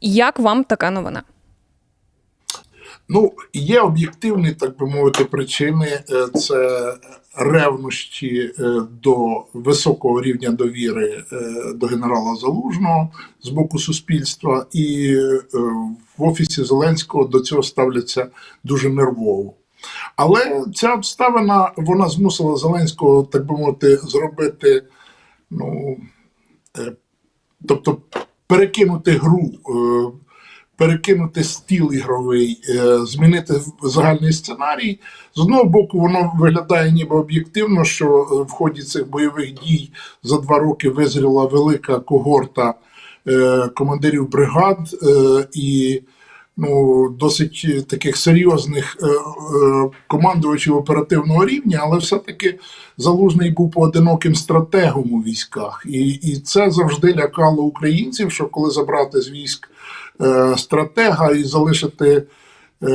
Як вам така новина? Ну, є об'єктивні, так би мовити, причини. Е, Це ревнощі е, до високого рівня довіри е, до генерала Залужного з боку суспільства, і в офісі Зеленського до цього ставляться дуже нервово. Але ця обставина вона змусила Зеленського, так би мовити, зробити, ну тобто перекинути гру. е, перекинути стіл ігровий, е, змінити загальний сценарій. З одного боку, воно виглядає ніби об'єктивно, що е, в ході цих бойових дій за два роки визріла велика когорта командирів бригад і ну, досить таких серйозних е, е, командувачів оперативного рівня, але все-таки залужний був поодиноким стратегом у військах, і, і це завжди лякало українців, що коли забрати з військ е, стратега і залишити е,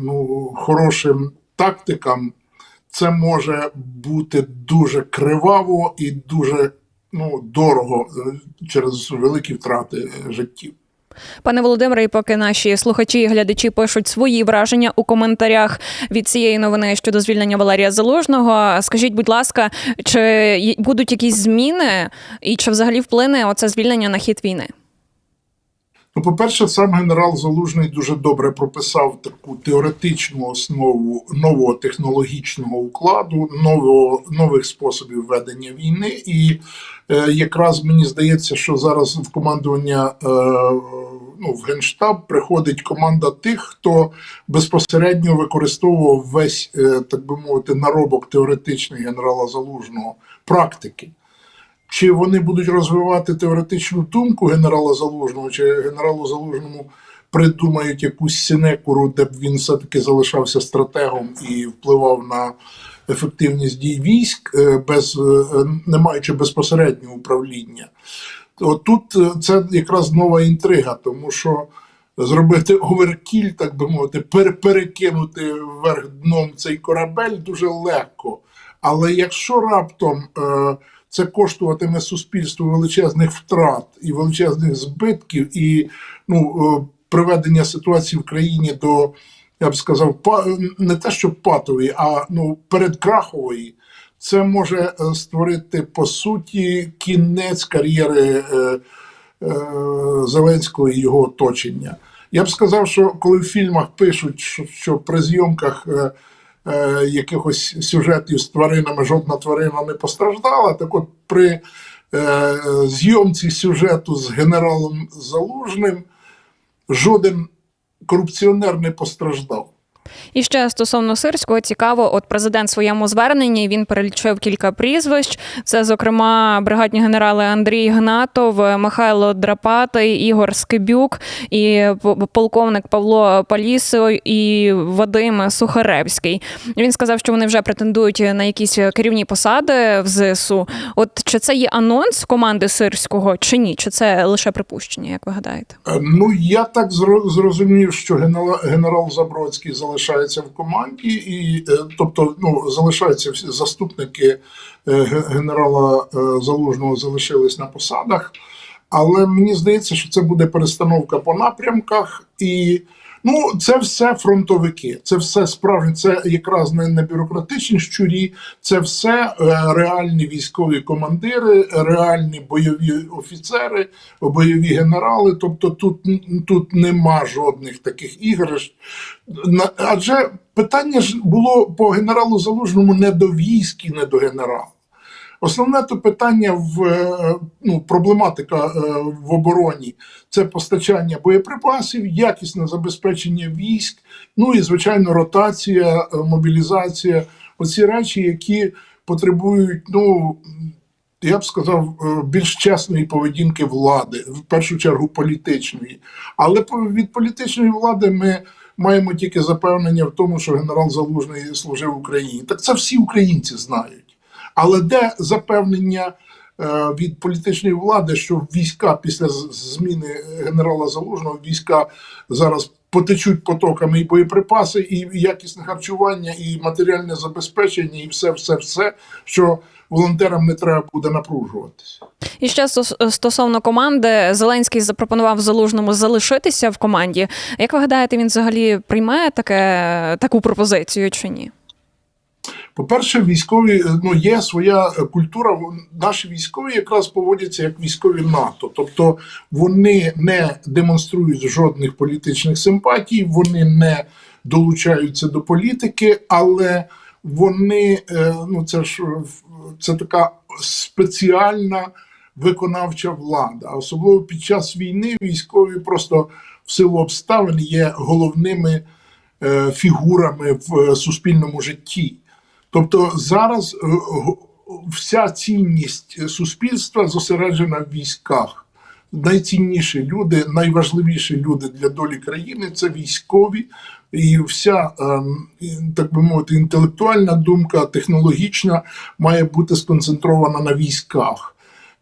ну, хорошим тактикам, це може бути дуже криваво і дуже ну, дорого е, через великі втрати е, життів. Пане Володимире, і поки наші слухачі і глядачі пишуть свої враження у коментарях від цієї новини щодо звільнення Валерія Залужного, скажіть, будь ласка, чи будуть якісь зміни, і чи взагалі вплине оце звільнення на хід війни? Ну, по-перше, сам генерал Залужний дуже добре прописав таку теоретичну основу нового технологічного укладу, нового, нових способів ведення війни. І е, якраз мені здається, що зараз в командування е, ну, в Генштаб приходить команда тих, хто безпосередньо використовував весь, е, так би мовити, наробок теоретичний генерала Залужного практики. Чи вони будуть розвивати теоретичну думку генерала Залужного, чи генералу Залужному придумають якусь синекуру, де б він все-таки залишався стратегом і впливав на ефективність дій військ, е, без, е, не маючи безпосереднього управління? От тут е, це якраз нова інтрига, тому що зробити оверкіль, так би мовити, пере- перекинути вверх дном цей корабель дуже легко. Але якщо раптом це коштуватиме суспільству величезних втрат і величезних збитків, і ну, е, приведення ситуації в країні до, я б сказав, не те, що патової, а ну, передкрахової, це може е, створити по суті кінець кар'єри е, Зеленського і його оточення. Я б сказав, що коли в фільмах пишуть, що, що при зйомках е, якихось сюжетів з тваринами жодна тварина не постраждала, так от при е, зйомці сюжету з генералом Залужним жоден корупціонер не постраждав. І ще стосовно сирського цікаво, от президент в своєму зверненні він перелічив кілька прізвищ. Це, зокрема, бригадні генерали Андрій Гнатов, Михайло Драпатий, Ігор Скибюк, і полковник Павло Палісо і Вадим Сухаревський. Він сказав, що вони вже претендують на якісь керівні посади в ЗСУ. От чи це є анонс команди сирського, чи ні? Чи це лише припущення, як ви гадаєте? Е, Ну, я так зрозумів, що генерал, Забродський залишається в команді, і е, тобто ну, залишаються всі заступники е, генерала е, Залужного залишились на посадах. Але мені здається, що це буде перестановка по напрямках, і ну, це все фронтовики, це все справжні, це якраз не, не бюрократичні щурі, це все е, реальні військові командири, реальні бойові офіцери, бойові генерали. Тобто тут, тут нема жодних таких іграш. Адже питання ж було по генералу Залужному не до військ і не до генерала. Основне то питання в е, ну, проблематика е, в обороні це постачання боєприпасів, якісне забезпечення військ, ну і звичайно ротація, е, мобілізація. Оці речі, які потребують, ну я б сказав, більш чесної поведінки влади, в першу чергу політичної. Але від політичної влади ми маємо тільки запевнення в тому, що генерал Залужний служив Україні. Так це всі українці знають. Але де запевнення е, від політичної влади, що війська після зміни генерала Залужного, війська зараз потечуть потоками і боєприпаси, і якісне харчування, і матеріальне забезпечення, і все, все, все, що волонтерам не треба буде напружуватися. І ще стос- стосовно команди, Зеленський запропонував залужному залишитися в команді. Як ви гадаєте, він взагалі приймає таке таку пропозицію чи ні? По-перше, військові е, ну є своя е, культура. Наші військові якраз поводяться як військові НАТО, тобто вони не демонструють жодних політичних симпатій, вони не долучаються до політики, але вони е, ну це ж це така спеціальна виконавча влада. Особливо під час війни військові просто в силу обставин є головними фігурами в суспільному житті. Тобто зараз е, вся цінність суспільства зосереджена в військах. Найцінніші люди, найважливіші люди для долі країни це військові, і вся, ем, так би мовити, інтелектуальна думка, технологічна має бути сконцентрована на військах.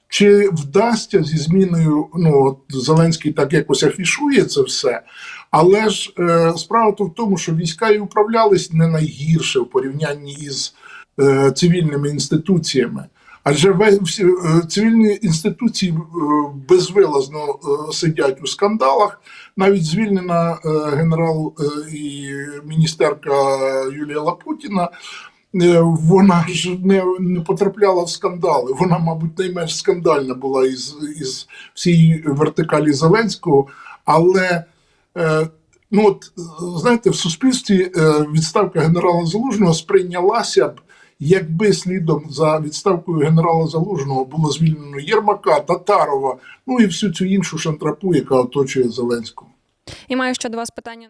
Чи вдасться зі зміною? Ну Зеленський так якось афішує це все, але ж е, справа то в тому, що війська і управлялись не найгірше в порівнянні із е, цивільними інституціями. Адже всі, е, цивільні інституції е, безвилазно е, сидять у скандалах. Навіть звільнена генерал і міністерка Юлія Лапутіна. Е, Вона ж не, не потрапляла в скандали. Вона, мабуть, найменш скандальна була із, із всієї вертикалі Зеленського. Але е, ну от знаєте, в суспільстві е, відставка генерала Залужного сприйнялася б, якби слідом за відставкою генерала Залужного було звільнено Єрмака, Татарова, ну і всю цю іншу шантрапу, яка оточує Зеленського. І маю ще до вас питання.